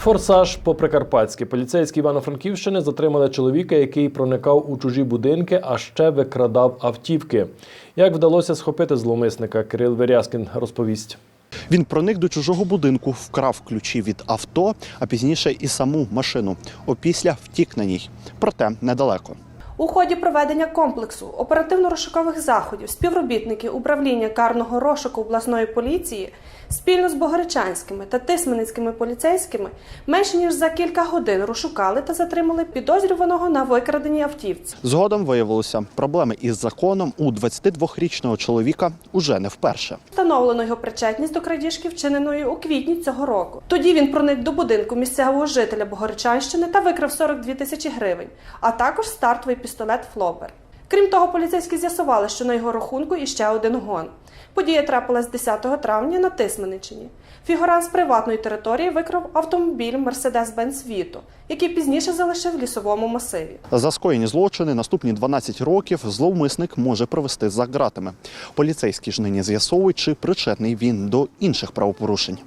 Форсаж по Прикарпатськи. Поліцейські Івано-Франківщини затримали чоловіка, який проникав у чужі будинки, а ще викрадав автівки. Як вдалося схопити зловмисника, Кирил Верязкін розповість. Він проник до чужого будинку, вкрав ключі від авто, а пізніше і саму машину. Опісля втік на ній. Проте недалеко. У ході проведення комплексу оперативно-розшукових заходів співробітники управління карного розшуку обласної поліції спільно з Богородчанськими та Тисменницькими поліцейськими менше ніж за кілька годин розшукали та затримали підозрюваного на викраденій автівці. Згодом виявилося, проблеми із законом у 22-річного чоловіка уже не вперше. Встановлено його причетність до крадіжки, вчиненої у квітні цього року. Тоді він проник до будинку місцевого жителя Богородчанщини та викрав 42 тисячі гривень, а також стартовий пістолет Флопер. Крім того, поліцейські з'ясували, що на його рахунку іще один гон. Подія трапилась 10 травня на Тисменичині. Фігурант з приватної території викрав автомобіль Mercedes-Benz Vito, який пізніше залишив в лісовому масиві. За скоєні злочини наступні 12 років зловмисник може провести за ґратами. Поліцейські ж нині з'ясовують, чи причетний він до інших правопорушень.